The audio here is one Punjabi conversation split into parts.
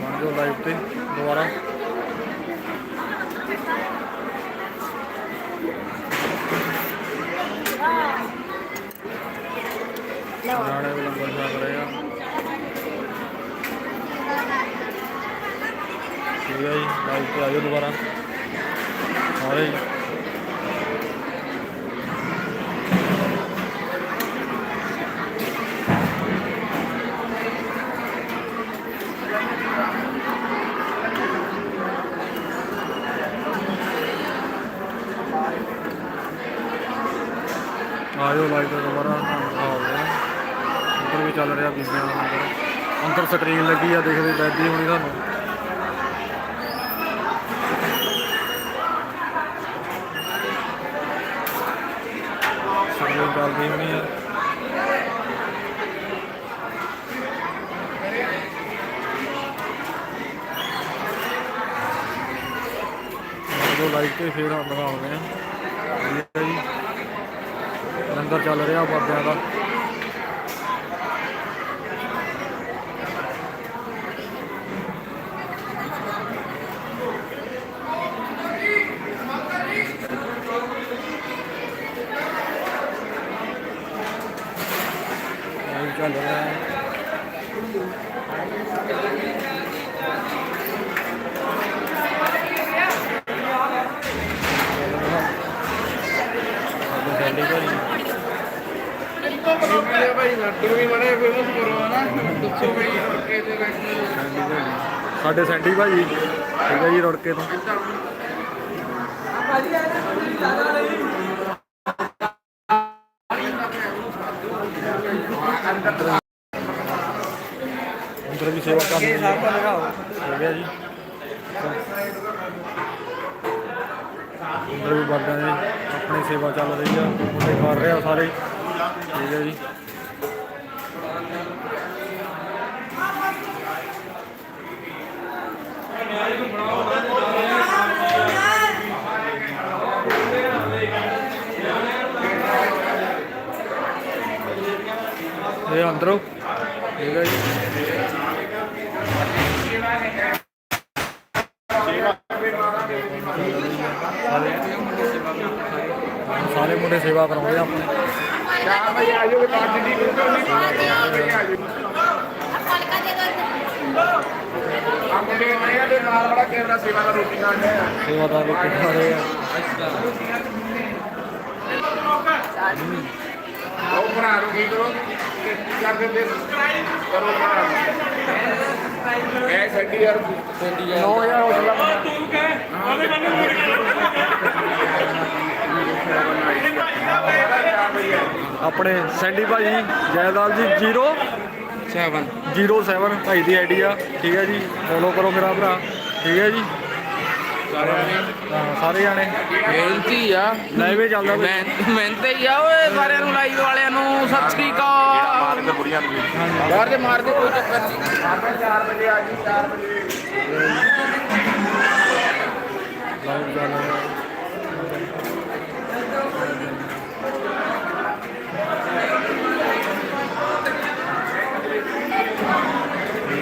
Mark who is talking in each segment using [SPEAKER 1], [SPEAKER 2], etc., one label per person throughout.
[SPEAKER 1] ਬਣ ਜਾਓ ਲਾਈਵ ਤੇ ਦੁਬਾਰਾ। ਨਾਲੇ ਵੀ ਲੰਗਰ ਛਕ ਰਹੇ ਠੀਕ ਹੈ ਜੀ ਲਾਈਵ ਤੇ ਆਜੋ ਦੁਬਾਰਾ। ਸਾਰੇ। ਜੀ ਲਾਈਵ ਤੇ ਦੁਬਾਰਾ ਤੁਹਾਨੂੰ ਦਿਖਾਉਂਦੇ ਆ ਉੱਪਰ ਵੀ ਚੱਲ ਰਿਹਾ ਬੀਬੀਆਂ ਦਾ ਲੰਗਰ ਅੰਦਰ ਸਕਰੀਨ ਲੱਗੀ ਆ, ਦੇਖਦੇ ਬੈਠੀ ਹੋਣੀ ਤੁਹਾਨੂੰ। ਸਕਰੀਨ ਚੱਲਦੀ ਹੋਣੀ ਆ। ਜੋ ਤੇ ਫੇਰ ਦਿਖਾਉਂਦੇ ਆ ਜੀ। ਲੰਗਰ ਚੱਲ ਰਿਹਾ ਬਾਬਿਆਂ ਦਾ। ਚੱਲ ਰਿਹਾ ਹੈ। ਸਾਡੇ ਸੈਂਡੀ ਸਾਡੇ ਸੈਂਡੀ ਭਾਜੀ ਠੀਕ ਹੈ ਜੀ ਰੁੜਕੇ ਤੋਂ। ਅੰਦਰ ਵੀ ਸੇਵਾ ਕਰਨੀ ਹੈ। ਠੀਕ ਹੈ ਜੀ। ਅੰਦਰ ਵੀ ਬਾਬਿਆਂ ਦੀ ਆਪਣੀ ਸੇਵਾ ਚੱਲ ਰਹੀ ਆ। ਮੁੰਡੇ ਕਰ ਰਿਹਾ ਸਾਰੇ। ਠੀਕ ਹੈ ਜੀ। ਇਹ ਅੰਦਰੋਂ। ਠੀਕ ਹੈ ਜੀ। ਸਾਰੇ ਮੁੰਡੇ ਸੇਵਾ ਕਰਾਉਂਦੇ ਆ ਆਪਣੇ।
[SPEAKER 2] ਸ਼ਾਮ ਵਜੇ ਆ ਜਾਓਗੇ ਪਾਰਟੀ ਦੀ ਆ ਮੁੰਡੇ ਆਏ ਆ ਤੇ ਨਾਲ ਬੜਾ ਕੈਮਰਾ ਸੇਵਾ ਦਾ ਰੋਟੀ ਖਾਣ ਡਿਆ? ਆ
[SPEAKER 1] ਸੇਵਾਦਾਰ ਰੋਟੀ ਖਾ ਰਹੇ ਆ।
[SPEAKER 2] ਉਹ ਬਣਾ ਲਓ ਕੀ ਕਰੋ? ਕੀ ਕਰ ਦਿੰਦੇ ਕਰੋ ਬਣਾ ਐ ਛੱਡੀ ਯਾਰ। ਛੱਡੀ ਯਾਰ। 9000 ਹੋ ਜਾਊਗਾ
[SPEAKER 1] ਆਪਣੇ ਸੈਂਡੀ ਭਾਜੀ ਜੈਦਾਲ ਜੀ 0
[SPEAKER 2] 7
[SPEAKER 1] 07 ਭਾਈ ਦੀ ਆਈਡੀ ਆ ਠੀਕ ਹੈ ਜੀ ਫੋਲੋ ਕਰੋ ਮੇਰਾ ਭਰਾ ਠੀਕ ਹੈ ਜੀ। ਹਾਂ, ਸਾਰੇ ਜਾਣੇ।
[SPEAKER 2] ਬੇਨਤੀ ਆ।
[SPEAKER 1] ਲਾਈਵ ਹੀ ਚੱਲਦਾ ਬਈ।
[SPEAKER 2] ਮੈਂ ਹੀ ਆ ਓਏ ਸਾਰਿਆਂ ਨੂੰ ਲਾਈਵ ਵਾਲਿਆਂ ਨੂੰ ਸਤਿ ਸ੍ਰੀ ਅਕਾਲ। ਬਾਹਰ ਦੇ ਮਾਰਦੇ ਕੋਈ ਚੱਕਰ ਨਹੀਂ 4 ਵਜੇ ਆ ਜੀ 4 ਵਜੇ
[SPEAKER 1] ਲਾਈਵ ਚੱਲ ਰਿਹਾ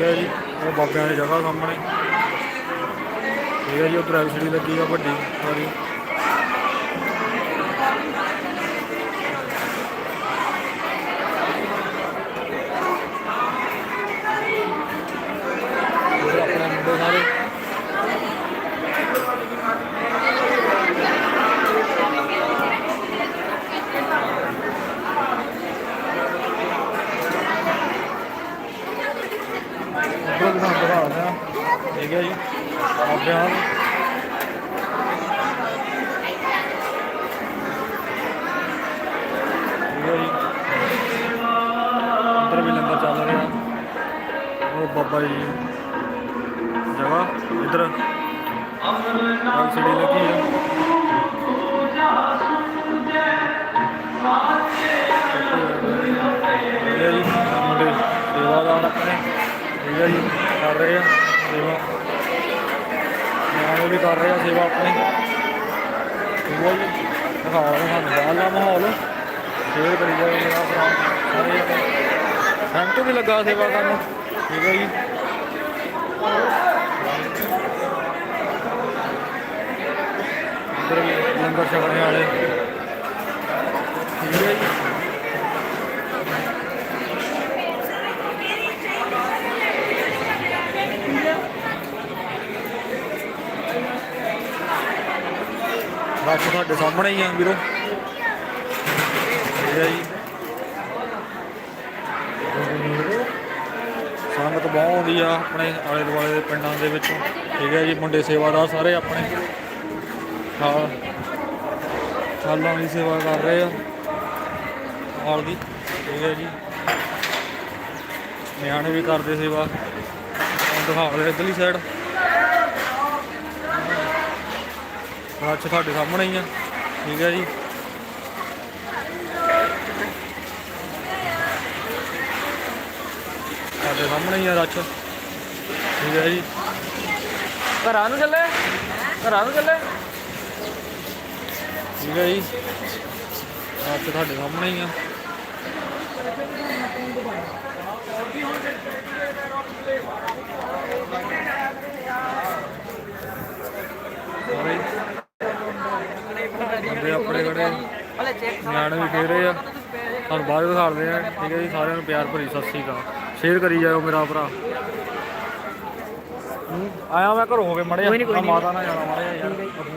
[SPEAKER 1] ਠੀਕ ਹੈ ਜੀ ਉਹ ਬਾਬਿਆਂ ਦੀ ਜਗ੍ਹਾ ਸਾਹਮਣੇ। ਠੀਕ ਹੈ ਜੀ, ਉਧਰ ਐਲਸੀਡੀ ਲੱਗੀ ਆ ਵੱਡੀ, ਸਾਰੀ। ਜੀ ਜਗ੍ਹਾ ਇੱਧਰ। ਐਲਸੀਡੀ ਲੱਗੀ ਹੈ ਠੀਕ ਹੈ ਜੀ, ਮੁੰਡੇ ਸੇਵਾਦਾਰ ਆਪਣੇ ਠੀਕ ਹੈ ਜੀ, ਕਰ ਰਹੇ ਆ ਸੇਵਾ। ਨਿਆਣੇ ਵੀ ਕਰ ਰਹੇ ਆ ਸੇਵਾ ਆਪਣੀ। ਠੀਕ ਹੈ ਜੀ, ਦਿਖਾ ਰਹੇ ਸਾਨੂੰ ਬਾਹਰਲਾ ਮਾਹੌਲ। ਸ਼ੇਅਰ ਕਰੀ ਜਾਓ ਮੇਰਾ ਭਰਾ। ਸਾਰੇ ਜਣੇ। ਸੈਂਟਰ ਵੀ ਲੱਗਾ ਸੇਵਾ ਕਰਨ। ਠੀਕ ਹੈ ਜੀ। ਇੱਧਰ ਵੀ ਵਾਲੇ। ਤੁਹਾਡੇ ਸਾਹਮਣੇ ਹੀ ਆ ਵੀਰੋ। ਠੀਕ ਹੈ ਜੀ। ਸੰਗਤ ਬਹੁਤ ਆਉਂਦੀ ਆ ਆਪਣੇ ਆਲੇ ਦੁਆਲੇ ਦੇ ਪਿੰਡਾਂ ਦੇ ਵਿੱਚ। ਠੀਕ ਹੈ ਜੀ, ਮੁੰਡੇ ਸੇਵਾਦਾਰ ਸਾਰੇ ਆਪਣੇ। ਸਾਲ ਸਾਲਾਂ ਦੀ ਸੇਵਾ ਕਰ ਰਹੇ ਆ। ਨਾਲ ਦੀ, ਠੀਕ ਹੈ ਜੀ। ਨਿਆਣੇ ਵੀ ਕਰਦੇ ਸੇਵਾ। ਹੁਣ ਦਿਖਾ ਰਹੇ ਇਧਰਲੀ ਸਾਈਡ ਰੱਛ ਤੁਹਾਡੇ ਸਾਹਮਣੇ ਹੀ ਆ। ਠੀਕ ਹੈ ਜੀ। ਤੁਹਾਡੇ ਸਾਹਮਣੇ ਹੀ ਆ ਰੱਛ ਠੀਕ ਹੈ ਜੀ।
[SPEAKER 3] ਘਰਾਂ ਨੂੰ ਚੱਲੇ? ਘਰਾਂ ਨੂੰ ਚੱਲੇ?
[SPEAKER 1] ਠੀਕ ਹੈ ਜੀ। ਰੱਛ ਤੁਹਾਡੇ ਸਾਹਮਣੇ ਹੀ ਆ। ਬੰਦੇ ਆਪਣੇ ਖੜੇ।
[SPEAKER 3] ਹਲੇ
[SPEAKER 1] ਨਿਆਣੇ ਵੀ ਖੇਡ ਰਹੇ ਆ। ਤੁਹਾਨੂੰ ਬਾਹਰ ਦਿਖਾਉਂਦੇ ਆ। ਠੀਕ ਹੈ ਜੀ, ਸਾਰਿਆਂ ਨੂੰ ਪਿਆਰ ਭਰੀ ਸਤਿ ਸ੍ਰੀ ਅਕਾਲ। ਸ਼ੇਅਰ ਕਰੀ ਜਾਓ ਮੇਰਾ ਭਰਾ। ਆਇਆ ਮੈਂ ਘਰੋਂ ਹੋ ਕੇ ਮੜਿਆ। ਮਾਤਾ ਨਾਲ ਜਾਣਾ ਮੜਿਆ ਯਾਰ।